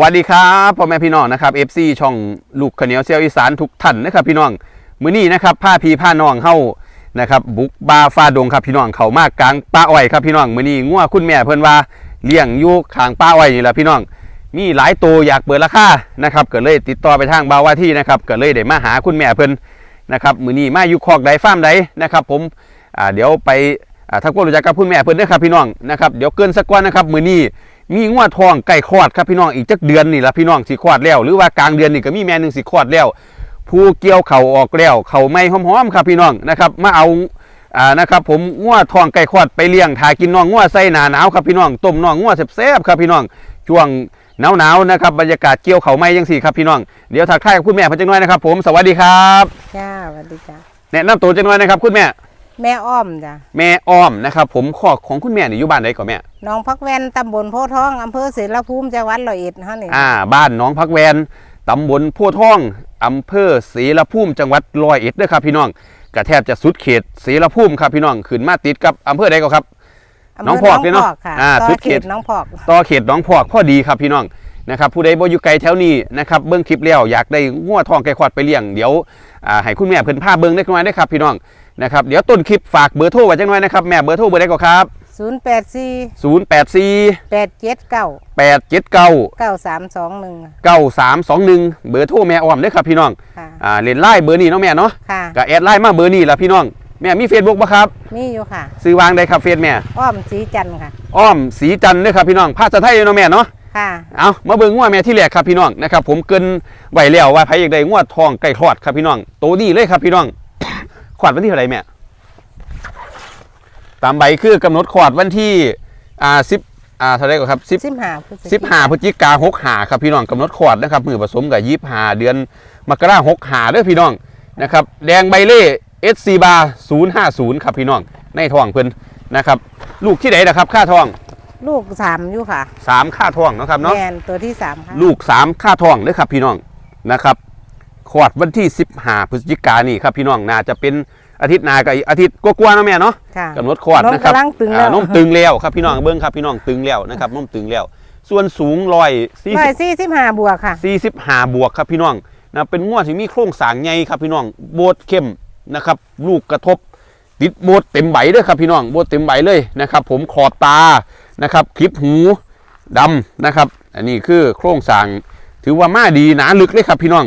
วัสดีครับพ่อแม่พี่น้องนะครับ FC ช่องลูกขเนียวเซียวอีสานทุกท่านนะครับพี่น้องมื้อนี้นะครับผ้าพีผ้าน้องเฮานะครับบุกบาฟาดงครับพี่น้องเขามากกลางป่าอ้อยครับพี่น้องมื้อนี้งัวคุณแม่เพิ่นว่าเลี้ยงอยู่ข้างป่าอ้อยนี่แหละพี่น้อง มีหลายตัวอยากเปิดราคานะครับก็เลยติดต่อไปทางบาวาที่นะครับก็เลยได้มาหาคุณแม่เพิ่นนะครับมื้อนี้มาอยู่คอกใดฟาร์มใดนะครับผมอ่าเดี๋ยวไปอ่าทำความรู้จักกับคุณแม่เพิ่นเด้อครับพี่น้องนะครับเดี๋ยวเกินสักวันนะครับมื้อนี้ มีงวดทองไก่คลอดครับพี่น้องอีกจักเดือนนี่ละพี่น้องสิคลอดแล้ว หรือว่ากลางเดือนนี่ก็มีแม่หนึ่งสิคลอดแล้วผู้เกี่ยวเข่าออกแล้วเข่าไม่หอมๆครับพี่น้องนะครับ มาเอาอ่านะครับ ผมงวดทองไก่คลอดไปเลี้ยงทากินน้องงวดใส่หนาหนาวครับพี่น้องต้มน้องงวดแซ่บๆครับพี่น้องช่วงหนาวๆนะครับบรรยากาศเกี่ยวเข่าไม่ยังสี่ครับพี่น้องเดี๋ยวทักทายกับคุณแม่เพันจังน้อยนะครับ ผมสวัสดีครับจ้าสวัสดีจ้าแนะนำตัวจังน้อยนะครับคุณแม่ แม่อ้อมจ้ะแม่อ้อมนะครับผมข้อของคุณแม่นี่อยู่บ้านใดก่อนแม่น้องพักแวนตำบลโพธิ์ทองอำเภอเสรภูมิจังหวัดร้อยเอ็ดฮะนี่อ่า บ้านหน้องพักแวนตำบลโพธิ์ทองอำเภอศรีละภูมิจังหวัดร้อยเอ็ดเด้อครับพี่น้องกระแทบจะสุดเขตศรีละภูมิครับพี่น้องขึ้นมาติดกับอำเภอใดก็ครับำภน้องพอกเนี่ยเนาะค่ะอ่าต่สุดเขตน้องพอกต่อเขตหน้องพอกพอดีครับพี่น้องนะครับผู้ใดบ่อยู่ไกลแถวนี้นะครับเบิ้งคลิปแล้วอยากได้งัวทองไก่ขวดไปเลี้ยงเดี๋ยวอ่าให้คุณแม่เพิ่นพาเบิ้งเล็กน้อยได้อครับพี่น้อง นะครับเดี๋ยวต้นคลิปฝากเบอร์โทรไว้จังน้อยนะครับแม่เบอร์โทรเบอร์ใดก็ครับศูนย์แปดสี่084 แปดเจ็ดเก้า879 เก้าสามสองหนึ่ง9321 เบอร์โทรแม่อ้อมเด้อครับพี่น้องค่ะ อ่าเล่นไล่เบอร์นี้เนาะแม่เนาะค่ะ ก็แอดไลน์มาเบอร์นี้ละพี่น้องแม่มีเฟซบุ๊กปะครับมีอยู่ค่ะ ซื้อวางได้ครับเฟซแม่อ้อมสีจันทร์ค่ะ อ้อมสีจันทร์เด้อครับพี่น้องภาษาไทยเนาะแม่เนาะ ค่ะ เอามาเบิ่งงัวแม่ที่แรกครับพี่น้ องนะครับผมเกรินไว้แล้วว่าใครอยากได้งัวทองไก่ทอดครับพี่น้องโตดีเลยครับพี่น้องขวดวันที่เท่าไหร่แม่ตามใบคือกำหนดขวดวันที่อ่าสิบอ่าเท่าไหร่ก็ครับสิบสิบห้าพฤศจิสิบห้าพฤศจิกาหกหาครับพี่น้องกำหนดขวดนะครับมือผสมกับยี่ห้าเดือนมกราหกหาเด้อพี่น้องนะครับแดงใบเล่เอสซีบาศูนย์ห้าศูนย์ครับพี่น้องในทองเพิ่นนะครับ ลูกที่ไหนนะครับค่าทองลูกสามอยู่ค่ะสามค่าทองเนาะครับเนาะแมนตัวที่สามค่ะลูกสามค่าทองเด้อครับพี่น้องนะครับ ขวดวันที่สิบห้าพฤศจิกานี่ครับพี่น้องน่าจะเป็นอาทิตย์หนากับอีกอาทิตย์กว่าๆเนาะแม่เนาะค่ะกำหนดขวดนะครับนมกำลังตึงแล้ว อ่านมตึงแล้วครับพี่น้องเบิ้งครับพี่น้องตึงแล้วนะครับนมตึงแล้ว ส่วนสูงร้อยสี่ร้สิอยบ สี่สิบห้าบวกค่ะสี่สิบห้าบวกครับพี่น้องนะเป็นงวดที่มีโครงสร้างใหญ่ครับพี่น้องโบดเข้มนะครับ ลูกกระทบ ติดโบดเต็มใบเลยครับพี่น้องโบดเต็มใบเลยนะครับ ผมขอบตานะครับคลิปหูดำนะครับ อันนี้คือโครงสร้างถือว่ามาดีหนาลึกเลยครับพี่น้อง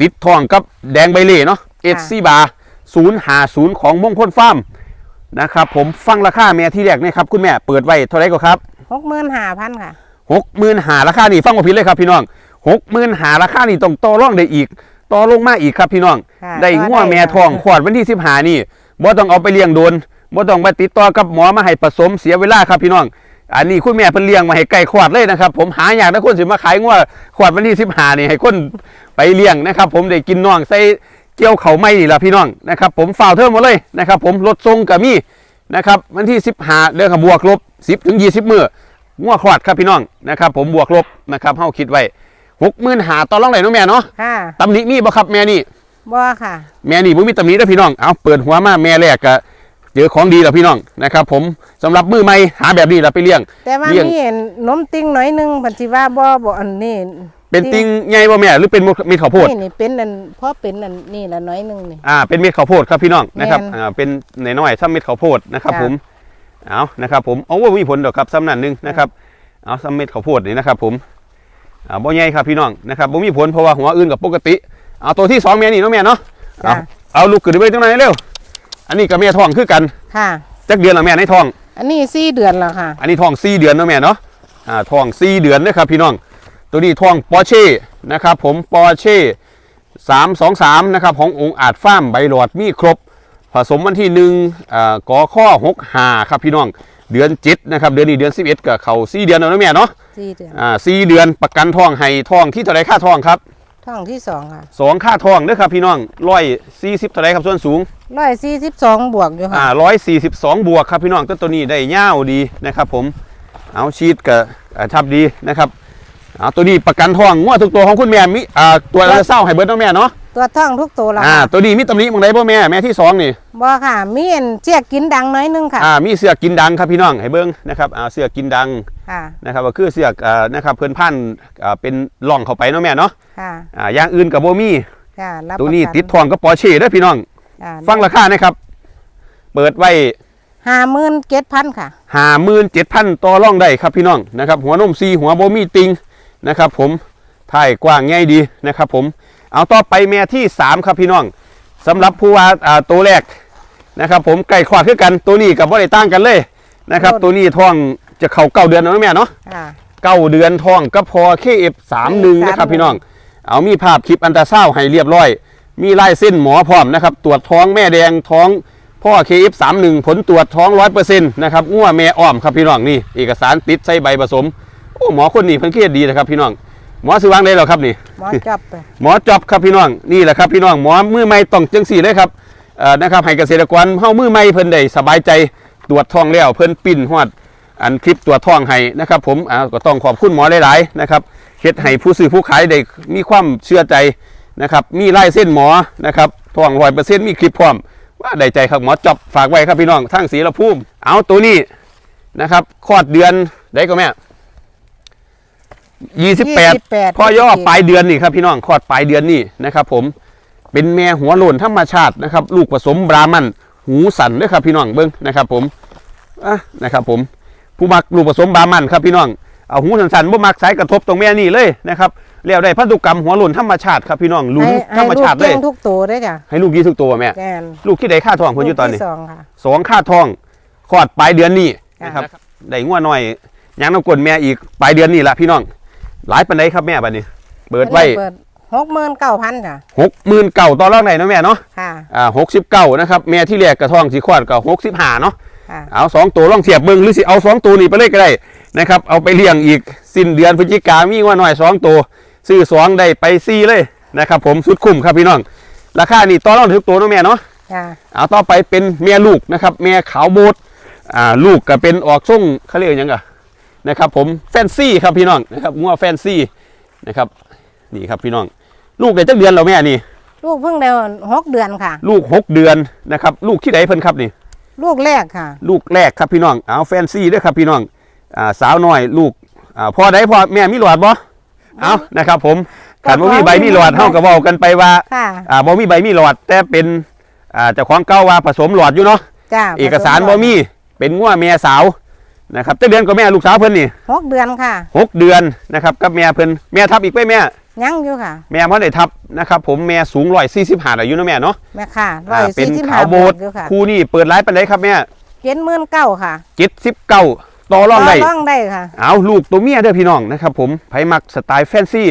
ติดทองกับแดงใบเล่เนาะเอซีบาศูนย์หาศูนย์ของมงคลฟาร์มนะครับผมฟังราคาแม่ที่แรกเนี่ยครับคุณแม่เปิดไว้เท่าไหรก็ครับหกหมื่นห้าพันค่ะหกหมื่นหาราคานี่ฟังมาผิดเลยครับพี่น้องหกหมื่นหาราคานี่ต้องต่อรองได้อีกต่อลงมาอีกครับพี่น้องค่ะได้ต่อง่วได้แม่ค่ะทองขวดวันที่สิบหานี่บ่ต้องเอาไปเลี้ยงโดนบ่ต้องไปติดต่อกับหมอมาให้ผสมเสียเวลาครับพี่น้อง อันนี้คุณแม่เพิ่นเลี้ยงมาให้ไก่ขวดเลยนะครับ ผมหาอยากได้คนสิมาขายง่วขวดวันที่สิบหานี่ให้คน ไปเลี้ยงนะครับ ผมได้กินน่องใส่เจียวเขาไม่นี่ละพี่น้องนะครับ ผมฝ่าวเทิมหมดเลยนะครับ ผมลดทรงกับมีนะครับวันที่สิบหาเดือนกับบวกลบสิบถึงยี่สิบมื้องัวขวดครับพี่น้องนะครับ ผมบวกลบนะครับเฮาคิดไว้หกหมื่นหาต่อรองไหนน้องแม่เนาะค่ะตำหนิมีบ่ครับแม่นี่บ่ค่ะ แม่นี่บ่มีตำหนิเด้อพี่น้องเอาเปิดหัวมาแม่แรกก็เจอของดีแล้วพี่น้องนะครับ ผมสำหรับมือใหม่หาแบบนี้เราไปเลี้ยง แต่ว่าเลี้ยงมีนมติ้งหน่อยหนึงพันธิว่าบ่บ่อันนี้ เป็นติงใหญ่บ่แม่หรือเป็นเม็ดข้าวโพดนี่นี่เป็นอันเพราะเป็นอันนี่ละน้อยหนึงนี่ อ่าเป็นเม็ดข้าวโพดครับพี่น้องนะครับแม่นอ่าเป็นน้อยๆซ้ำเม็ดข้าวโพดนะครับจ้ะ ผมเอานะครับผมโอ้ว่ามีผลดอกครับซ้ำนั่นหนึงนะครับเอาซ้ำเม็ดข้าวโพดนี่นะครับผมอ่าบ่ใหญ่ครับพี่น้องนะครับบ่มีผลเพราะว่าหัวอื่นกับปกติเอาตัวที่สองแม่นี่เนาะแม่เนาะเอาจ้ะเอาลูกขึ้นไปจังไหนเร็วอันนี้กับแม่ท้องคือกันค่ะ จักเดือนละแม่ในท้อง อันนี้สี่เดือนแล้วค่ะ อันนี้ท้องสี่เดือนเนาะแม่เนาะ อ่าท้องสี่เดือนนะครับพี่น้อง ตัวนี้ท้องปอร์เช่นะครับผมปอร์เช่สามสองสามนะครับขององค์อาจฟ้าร์มใบหลอดมีครบ ผสมวันที่หนึ่งอ่ากอข้อหกหาครับพี่น้องเดือนเจ็ดนะครับเดือนนี้เดือนสิบเอ็ดกับเขาสี่เดือนแล้วนะแม่เนาะสี่เดือนอ่าสี่เดือนประกันท้องให้ท้องที่เท่าไรค่าท้องครับท้องที่สองค่ะสองค่าท้องเด้อครับพี่น้องร้อยสี่สิบเท่าไรครับส่วนสูงร้อยสี่สิบสองบวกอยู่อ่าค่ะร้อยสี่สิบสองบวกครับพี่น้องตัวตัวนี้ได้ยาวดีนะครับผมเอาชีตกับทับดีนะครับ เอาตัวนี้ประกันทองงวดทุกตัวของคุณแม่มิอ่าตัวละเศร้าให้เบิร์ดน้องแม่เนาะตัวท้องทุกตัวแล้วอ่า ค่ะตัวนี้มีตำหนิหมองใดบ่แม่แม่ที่สองนี่ บ่ค่ะ มีอันเจียกกินดังน้อยนึงค่ะ อ่ามีเสือกกินดังครับพี่น้องให้เบิ่งนะครับอ่าเสือกกินดังค่ะ นะครับก็คือเสือกอ่านะครับเพิ่นพันอ่าเป็นร่องเข้าไปเนาะแม่เนาะค่ะ อ่าอย่างอื่นก็บ่มีค่ะ รับตัวนี้ประกัติดทองก็ปอร์เช่เด้อพี่น้อง ค่ะฟังราคานะครับ เปิดไว้ห้าหมื่นเจ็ดพันค่ะ57,000ต่อรองได้ครับพี่น้องนะครับหัวนมซีหัวบ่มีติง นะครับ ผมท้ายกว้างใหญ่ดีนะครับ ผมเอาต่อไปแม่ที่สามครับพี่น้องสำหรับผู้ว่าอ่าตัวแรกนะครับ ผมไก่ขวาดคือกันตัวนี้กับบ่ได้ต่างกันเลยนะครับ ตัวนี้ท้องจะเข้าเก้าเดือนแล้วนะแม่เนาะค่ะเก้าเดือนท้องก็พอเคเอฟสามหนึ่งนะครับ พี่น้อง เอามีภาพคลิปอันตราเศร้าวด์ให้เรียบร้อย มีลายเส้นหมอพร้อมนะครับ ตรวจท้องแม่แดงท้องพ่อเคเอฟสามหนึ่งผลตรวจท้องร้อยเปอร์เซ็นต์นะครับงัวแม่อ้อมครับพี่น้องนี่เอกสารติดใส่ใบผสมโอ้ หมอคนนี้เพิ่นเครียดดีนะครับพี่น้อง หมอซื้อวางได้หรอครับนี่ หมอจับไปหมอจอบครับพี่น้องนี่แหละครับพี่น้องหมอมือใหม่ต้องจังสี่เลยครับเอ่อนะครับให้เกษตรกรเฮามือใหม่เพิ่นได้สบายใจตรวจท้องแล้วเพิ่นปิ้นฮอดอันคลิปตรวจท้องให้นะครับ ผมอ่าก็ต้องขอบคุณหมอหลายๆนะครับเฮ็ดให้ผู้ซื้อผู้ขายได้มีความเชื่อใจนะครับมีลายเส้นหมอนะครับท้องร้อยเปอร์เซ็นต์มีคลิปพร้อมว่าได้ใจครับหมอจอบฝากไว้ครับพี่น้องทั้งสีละภูมิเอาตัวนี้นะครับคลอดเดือนได้ก็แม่ยี่สิบแปด 28 พ่อย่อปลายเดือนนี่ครับพี่น้องคลอดปลายเดือนนี่นะครับผมเป็นแม่หัวโลนธรรมชาตินะครับ ลูกผสมบรามันหูสันด้วยครับพี่น้องเบิ้งนะครับผมอะนะครับผมผู้มักลูกผสมบรามันครับพี่น้องเอาหูสันๆบ่มักสายกระทบตรงแม่นี่เลยนะครับแล้วได้พันธุกรรมหัวโลนธรรมชาติครับพี่น้องลุ้นให้ธรรมชาติเลให้ยลูกเก่งทุกตัวด้วยจ้ะให้ลูกยี่ทุกตัวแม่แกนลูกที่ได้ค่าทองคนอยู่ตอนนี้ลูกที่สองค่ะสองค่าทองคลอดปลายเดือนนี้ค่ะนะครับได้งัวหน่อยยังน้ำกลนแม่อีกปลายเดือนนี้ละพี่น้อง หลายปันไดครับแม่บัดนี้ เปิดไว้เปิดหกหมื่นเก้าพันค่ะหกหมื่นเก่าต่อรองไหนนะแม่เนาะค่ะอ่าหกสิบเก้านะครับแม่ที่แรกกระท้องสีขวดกับหกสิบห้าเนาะค่ะเอาสองตัวลองเทียบเบิ่งหรือสิเอาสองตัวนี่ไปเลยก็ได้นะครับเอาไปเลี้ยงอีกสิ้นเดือนพฤศจิกามีงัวหน่อยสองตัวซื้อสองได้ไปสี่เลยนะครับ ผมสุดคุ้มครับพี่น้องราคานี่ต่อรองถึงตัวเนาะแม่เนาะค่ะเอาต่อไปเป็นเมียลูกนะครับเมียขาวโบดอ่าลูกก็เป็นออกส่งเขาเรียกหยังไง นะครับผมแฟนซี่ครับพี่น้องนะครับงัวแฟนซี่นะครับนี่ครับพี่น้อง ลูกได้จักเดือนแล้วแม่นี่ลูกเพิ่งได้หกเดือนค่ะ ลูก6เดือนนะครับลูกที่ไหนเพิ่นครับนี่ ลูกแรกค่ะ ลูกแรกครับพี่น้องเอาแฟนซี่ด้วยครับพี่น้องอ่าสาวน้อยลูกอ่าพ่อได้พ่อแม่มีหลอดบ่เอานะครับผมขันบ่มีใบมีหลอดเฮาก็เว้ากันไปว่าค่ะอ่าบ่มีใบมีหลอด แต่เป็นอ่าเจ้าของเก่าว่าผสมหลอดอยู่เนาะจ้าเอกสารบ่มีเป็นงัวแม่สาว นะครับจักเดือนก็แม่ลูกสาวเพิ่นนี่หกเดือนค่ะหกเดือนนะครับกับแม่เพิ่นแม่ทับอีกไปแม่ ยังอยู่ค่ะ แม่พ่อได้ทับนะครับผมแม่สูง145อายุเนาะแม่เนาะแม่ค่ะร้ออ่ายเป็นสี่สิบขาห้าวโบดอยู่ค่ะคู่นี่เปิดไลฟ์ปานใดครับแม่เจ็ดหมื่นเก้าค่ะ79ต่อรองได้ ร่องได้ค่ะ เอาลูกตัวเมียเด้อพี่น้องนะครับผมไผมักสไตล์แฟนซี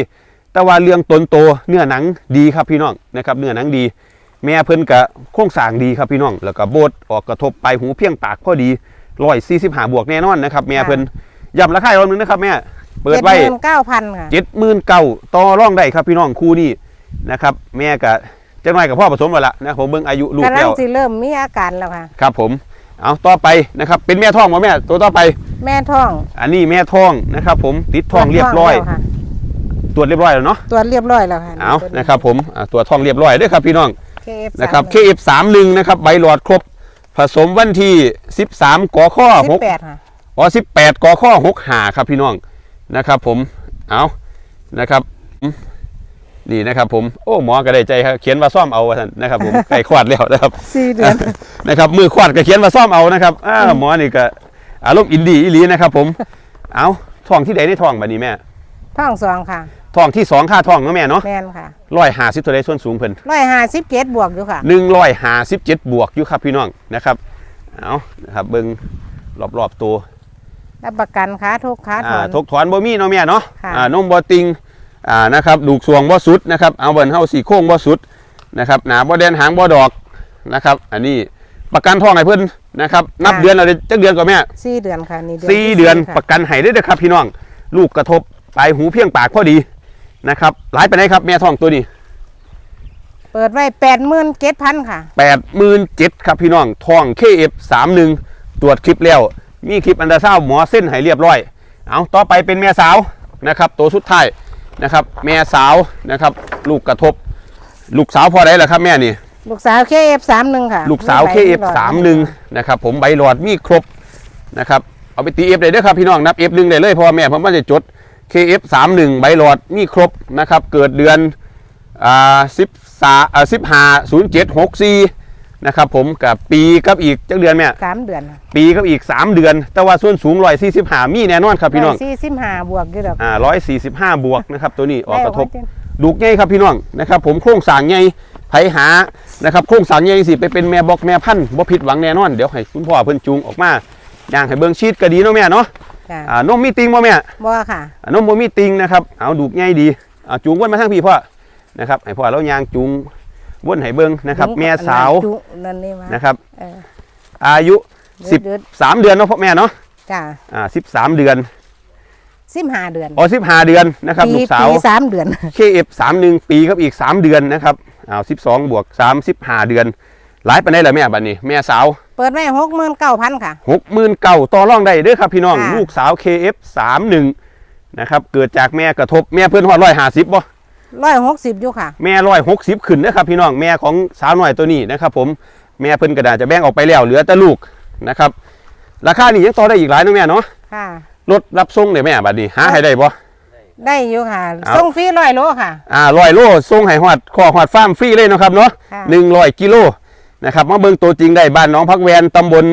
แต่ว่าเรื่องตนโตเนื้อหนังดีครับพี่น้องนะครับเนื้อหนังดี แม่เพิ่นกะโครงสร้างดีครับพี่น้อง แล้วก็โบดออกกระทบปลายหูเพียงปากพอดี ร้อยสี่สิบห้าบวกแน่นอนนะครับแม่เพิ่นย้ำราคาอีกรอบนึงนะครับแม่เปิดไว้เจ็ดหมื่นเก้าพันค่ะเจ็ดหมื่นเก้าต่อรองได้ครับพี่น้องคู่นี้นะครับ แม่กะจังหน่อยกับพ่อผสมแล้วล่ะนะผมเบิ่งอายุลูกกำลัแล้งวสิเริ่มมีอาการแล้วค่ะครับผมเอาต่อไปนะครับ เป็นแม่ท้องบ่แม่ตัวต่อไป แม่ท้อง อันนี้แม่ท้องนะครับ ผมติดท้องเรียบร้อยแล้วค่ะตรวจเรียบร้อยแล้วเนาะตรวจเรียบร้อยแล้วค่ะเอานะครับ ผมอ่าตรวจท้องเรียบร้อยเด้วยครับพี่น้อง KF นะครับ KF31 นะครับใบหลอดครบ ผสมวันที่ 13กข้อสิบแปด6ค่ะอ๋อ18กข้อ6หาครับพี่น้องนะครับ ผมเอานะครับอืมนี่นะครับผมโอ้หมอก็ได้ใจครับเขียนว่าซ่อมเอาว่าท่านนะครับ ผมใกล้คลอดแล้วนะครับสี่เดือนนะครับมือคลอดก็เขียนว่าซ่อมเอานะครับอ้าหมอนี่ก็อารมณ์อินดี้อีหลีนะครับ ผมเอาท้องที่ใดในท้องบัดนี้แม่ท้องสองค่ะ ท้องที่สองค่าท้องเนาะแม่เนาะแม่นค่ะร้อยหาสิบตัวใดส่วนสูงเพิ่นร้อยห้าสิบเจ็ดบวกอยู่ค่ะหนึ่งร้อยห้าสิบเจ็ดบวกอยู่ครับพี่น้องนะครับเอานะครับเบิ้งรอบๆตัวรับประกันค้าทุกค้าถอ่าอนทกถอนบ่มีเนาะแม่เนาะค่ะอ่านมบ่ติงอ่านะครับดูกสวงบ่สุดนะครับเอาเบิ่นเฮาสีโค้งบ่สุดนะครับหนาบ่แดนหางบ่ดอกนะครับ อันนี้ประกันท้องให้เพิ่นนะครับ นับเดือนเราจักเดือนก่อนแม่สี่เดือนค่ะนี่สี่ที่เดือนค่ะประกันให้ได้เด้อครับพี่น้อง ลูกกระทบปลายหูเพียงปากพอดี นะครับหลายไปไหนใดครับแม่ท้องตัวนี้เปิดไว้แปดหมื่นเจ็ดพันค่ะแปดหมื่นเจ็ดครับพี่น้องทอง KF สามหนึ่งตรวจคลิปแล้ว มีคลิปอันดาซาวด์หมอเส้นให้เรียบร้อย เอาต่อไปเป็นแม่สาวนะครับ ตัวสุดท้ายนะครับ แม่สาวนะครับ ลูกกระทบ ลูกสาวพอได้แล้วครับแม่นี่ ลูกสาวเคเอฟสามหนึ่งค่ะ ลูกสาวมีใบ KF หลอด31นะครับผมใบหลอดมีครบนะครับเอาไปตี F ได้เด้อครับพี่น้องนับ F หนึ่งได้เลยเพราะว่าแม่ผมว่าจะจด KF 31 ใบหลอดมีครบนะครับ เกิดเดือนอ่า10สาอ่า15 07 64นะครับผมกับปีกับอีกจักเดือนแม่สามเดือนค่ะปีกับอีก 3 เดือน แต่ว่าส่วนสูง145มีแน่นอนครับพี่น้องสี่สิบห้าบวกอยู่ดอกอ่า145บวกนะครับตัวนี้ออกกระทบได้ว่าดูกใหญ่ครับพี่น้องนะครับ ผมโครงสร้างใหญ่ไผหานะครับโครงสร้างใหญ่สิไปเป็นแม่บอกแม่พันธุ์บ่ผิดหวังแน่นอนเดี๋ยวให้คุณพ่อเพิ่นจูงออกมาย่างให้เบิ่งชีดก็ดีเนาะแม่เนาะ จ้ะอ่านมมีติงบ่แม่บ่ค่ะอ่านมบ่มีติงนะครับเอาดูกใหญ่ดีอ่าจูงวนมาทางพี่พ่อนะครับให้พ่อเราย่างจูงวนให้เบิ่งนะครับ แม่สาวจุนั่นนี่มานะครับ เออ อายุยืดยืด13เดือนเนาะพ่อแม่เนาะจ้ะอ่า13เดือนสิบห้าเดือนอ๋อ15เดือนนะครับปีลูกสาว ปีสามเดือน KF 31ปีกับอีก3เดือนนะครับอ้าว12บวก35เดือนหลายปานใดล่ะแม่บัดนี้ แม่สาว เปิดไว้หกหมื่นเก้าพันค่ะ60,000เก่าต่อรองได้เด้อครับพี่น้องค่ะลูกสาว KF 31นะครับ เกิดจากแม่กระทบแม่เพิ่นฮอด150บ่ร้อยหกสิบอยู่ค่ะ แม่160ขึ้นนะครับพี่น้องแม่ของสาวน้อยตัวนี้นะครับ ผมแม่เพิ่นกระดาษจะแบ่งออกไปแล้วเหลือแต่ลูกนะครับ ราคานี่ยังต่อได้อีกหลายเนาะแม่เนาะค่ะรถรับส่งได้แม่บัดนี้หาให้ได้บ่ได้อยู่ค่ะเอาส่งฟรีร้อยโลค่ะอ่าร้อยโลส่งให้ฮอดขอฮอดฟาร์มฟรีเลยเนาะครับเนาะค่ะหนึ่งร้อยกิโล นะครับมาเบิ่งตัวจริงได้บ้านหน้องพักแวนตำบล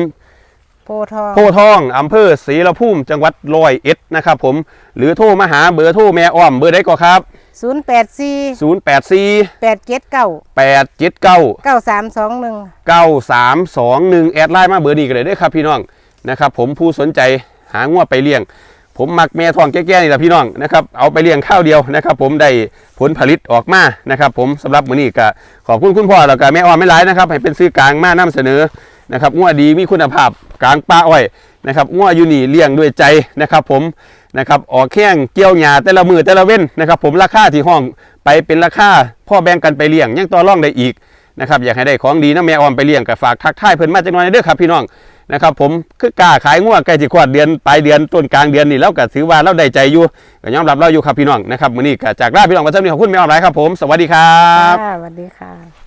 โพทองโพธิ์ทองอำเภอศรีละพุ่มจังหวัดร้อยเอ็ดนะครับผมหรือโทรมาหาเบอร์โทรแม่อ้อมเบอร์ใดก็ครับศูนย์แปดสี่084แปดเจ็ดเก้า879เก้าสามสองหนึ่ง9321 แอดไลน์มาเบอร์นี้กันเลยเด้วยครับพี่น้องนะครับผมผู้สนใจหางัวไปเลี้ยง ผมมักแม่ทองแก่ๆนี่แหละพี่น้องนะครับเอาไปเลี้ยงข้าวเดียวนะครับ ผมได้ผลผลิตออกมานะครับ ผมสำหรับมื้อนี้ก็ขอบคุณคุณพ่อแล้วก็แม่อ้อมไม่หลายนะครับ ให้เป็นซื้อกลางมานํเสนอนะครับงัวดีมีคุณภาพกลางป่าอ้อยนะครับงัวอยู่นี่เลี้ยงด้วยใจนะครับ ผมนะครับออกแข้งเกี่ยวหญ้าแต่ละมือแต่ละเว้นนะครับ ผมราคาที่ห้องไปเป็นราคาพ่อแบ่งกันไปเลี้ยงยังต่อรองได้อีกนะครับอยากให้ได้ของดีนะแม่ออมไปเลี้ยงกับฝากทักทายเพิ่นมาจังหน่อยเด้อครับพี่น้อง นะครับผมคือกล้าขายงัวใกล้จะขวดเดือนปลายเดือนต้นกลางเดือนนี่แล้วก็ถือว่าเราได้ใจอยู่ก็ยอมรับเราอยู่ครับพี่น้องนะครับมื้อนี้ก็จากลาพี่น้องมาเจ้านี้ขอบคุณแม่ออนไลายครับผม สวัสดีครับสวัสดีค่ะ